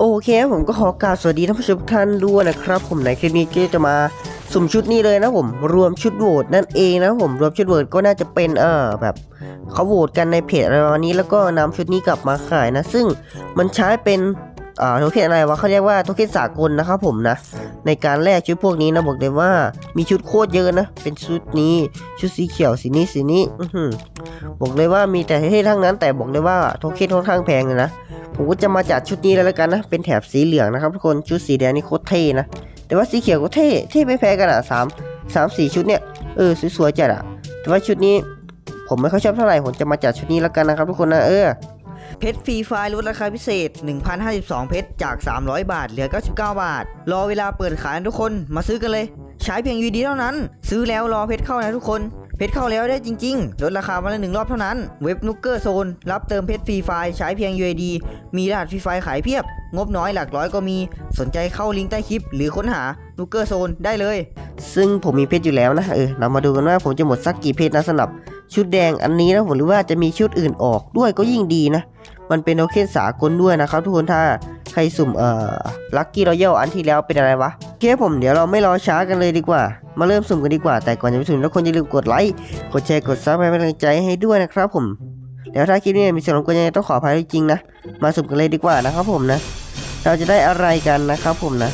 โอเคผมก็ขอกราบสวัสดีท่านผู้ชมทุกท่านด้วยนะครับ ผมในคลิปนี้ก็จะมาสุ่มชุดนี้เลยนะผมรวมชุดโหวตนั่นเองนะผมรวมชุดโหวตก็น่าจะเป็นเออแบบเขาโหวตกันในเพจอะไรประมาณนี้แล้วก็นำชุดนี้กลับมาขายนะ ซึ่งมันใช้เป็นอ่าโทเค็นอะไรวะเขาเรียกว่าโทเค็นสากลนะครับผมนะ ในการแลกชุดพวกนี้นะบอกเลยว่ามีชุดโคตรเยอะนะ เป็นชุดนี้ชุดสีเขียวสีนี้สีนี้ อืบอกเลยว่ามีแต่เท่ทั้งนั้นแต่บอกเลยว่าโทเค็นค่อนข้างแพงเลยนะ ผมก็จะมาจัดชุดนี้แล้วละกันนะ เป็นแถบสีเหลืองนะครับทุกคน ชุดสีแดงนี่โคตรเท่นะ แต่ว่าสีเขียวก็เท่ เท่ไม่แพ้กันอะสามสามสี่ชุดเนี่ย เออสวยๆจัดอะ แต่ว่าชุดนี้ผมไม่ค่อยชอบเท่าไหร่ ผมจะมาจัดชุดนี้แล้วกันนะครับทุกคนนะ เออ เพชรฟรีไฟล์ลดราคาพิเศษ 1,052 เพชรจาก 300 บาท เหลือ 99 บาท รอเวลาเปิดขายทุกคน มาซื้อกันเลย ใช้เพียงยูดีเท่านั้น ซื้อแล้วรอเพชรเข้านะทุกคน เพชรเข้าแล้วได้จริงๆ ลดราคาวันละหนึ่งรอบเท่านั้น เว็บนุกเกอร์โซนรับเติมเพชรฟรีไฟล์ใช้เพียง UID มีรหัสฟรีไฟล์ขายเพียบ งบน้อยหลักร้อยก็มี สนใจเข้าลิงก์ใต้คลิป หรือค้นหานุกเกอร์โซนได้เลย ซึ่งผมมีเพชรอยู่แล้วนะเออเรามาดูกันว่าผมจะหมดสักกี่เพชรนะสำหรับชุดแดงอันนี้นะผมหรือว่าจะมีชุดอื่นออกด้วยก็ยิ่งดีนะ มันเป็นโอเคนสากลด้วยนะครับทุกคนถ้าใครสุ่มเอ่อลัคกี้รอยัลอันที่แล้วเป็นอะไรวะ เคผมเดี๋ยวเราไม่รอช้ากันเลยดีกว่า มาเริ่มสุ่มกันดีกว่า แต่ก่อนจะไปสุ่มทุกคนอย่าลืมกดไลค์ กดแชร์ กดซับให้เป็นกำลังใจให้ด้วยนะครับผมแล้วถ้าคลิปนี้มีเสียงรบกวนยังไงต้องขออภัยจริงนะ มาสุ่มกันเลยดีกว่านะครับผมนะ เราจะได้อะไรกันนะครับผมนะ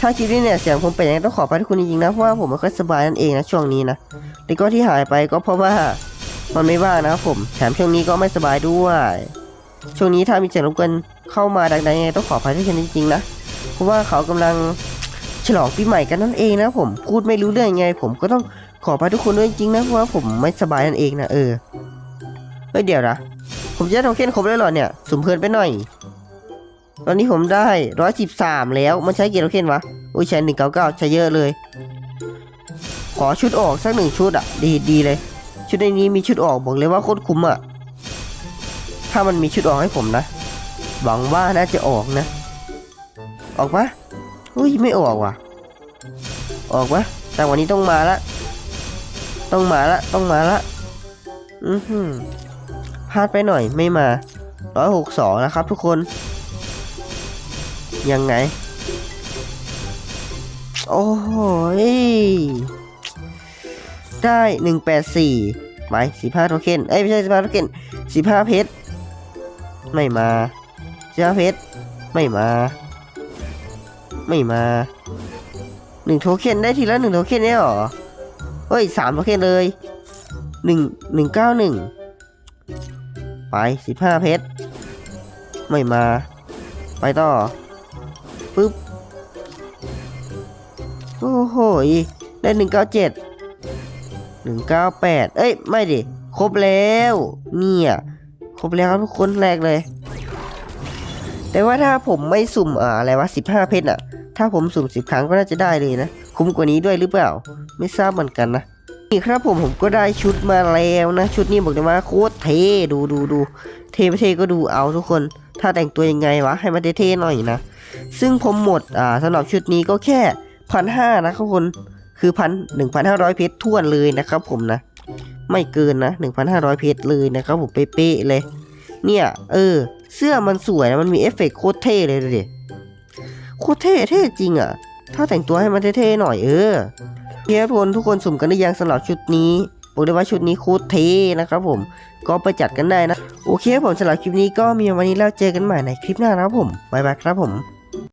ถ้าคลิปนี้เนี่ยเสียงผมเป็นยังไงต้องขออภัยทุกคนจริงๆนะเพราะว่าผมไม่ค่อยสบายนั่นเองนะช่วงนี้นะ แล้วก็ที่หายไปก็เพราะว่ามันไม่ว่างนะครับผม แถมช่วงนี้ก็ไม่สบายด้วย ช่วงนี้ถ้ามีเสียงรบกวนเข้ามาดังๆยังไงต้องขออภัยทุกคนจริงๆนะ เพราะว่าเขากำลัง ฉลองปีใหม่กันนั่นเองนะผมพูดไม่รู้เรื่องยังไง ผมก็ต้องขออภัยทุกคนด้วยจริงนะเพราะว่าผมไม่สบายนั่นเองนะเออเฮ้ยเดี๋ยวนะผมจะได้โทเค็นครบแล้วเหรอเนี่ยสุ่มเพลินไปหน่อย ตอนนี้ผมได้ร้อยสิบสามแล้วมันใช้กี่โทเค็นวะอุ้ยใช้หนึ่งเก้าเก้าใช้เยอะเลย ขอชุดออกสักหนึ่งชุดอะ ดีดีเลย ชุดในนี้มีชุดออกบอกเลยว่าโคตรคุ้มอะถ้ามันมีชุดออกให้ผมนะหวังว่าน่าจะออกนะ ออกปะ อุ้ยไม่ออกว่ะ ออกปะแต่วันนี้ต้องมาละ ต้องมาละ ต้องมาละ อือหือพลาดไปหน่อยไม่มาร้อยหกสองนะครับทุกคน ยังไง โอ้โหยได้หนึ่งแปดสี่ไปสิบห้าโทเค็นเอ้ยไม่ใช่สิบห้าโทเค็นสิบห้าเพชร ไม่มาสิบห้าเพชร ไม่มา ม่มาหนึ่งโทเค็นได้ทีละหนึ่งโทเค็นเนี่ยเหรอเฮ้ยสามโทเค็นเลยหนึ่งหนึ่งเก้าหนึ่งไปสิบห้าเพชรไม่มา ไปต่อปึ๊บโอ้โหได้หนึ่งเก้าเจ็ดหนึ่งเก้าแปดเอ้ย ไม่ดิ ครบแล้ว เนี่ย ครบแล้วทุกคนแรกเลย แต่ว่าถ้าผมไม่สุ่มอ่าอะไรวะสิบห้าเพชรอะ ถ้าผมสุ่มสิบครั้งก็น่าจะได้เลยนะ คุ้มกว่านี้ด้วยหรือเปล่า ไม่ทราบเหมือนกันนะ นี่ครับผมผมก็ได้ชุดมาแล้วนะ ชุดนี้บอกเลยว่าโคตรเท่ดูดูดูเท่ไม่เท่ก็ดูเอาทุกคน ถ้าแต่งตัวยังไงวะให้มันเท่ๆหน่อยนะ ซึ่งผมหมดอ่าสำหรับชุดนี้ก็แค่พันห้านะครับคนคือพันหนึ่งพันห้าร้อยเพชรท่วนเลยนะครับผมนะ ไม่เกินนะหนึ่งพันห้าร้อยเพชรเลยนะครับผมเป๊ะเลย เนี่ย เออ เสื้อมันสวยนะมันมีเอฟเฟกต์โคตรเท่เลยดูดิ โคตรเท่เท่จริงอะ ถ้าแต่งตัวให้มันเท่ๆหน่อยเออเพื่อพลทุกคนสุ่มกันได้ยังสำหรับชุดนี้บอกเลยว่าชุดนี้โคตรเท่นะครับผม ก็ไปจัดกันได้นะ โอเคครับผมสำหรับคลิปนี้ก็มีวันนี้แล้วเจอกันใหม่ในคลิปหน้านะครับผมบ๊ายบายครับผม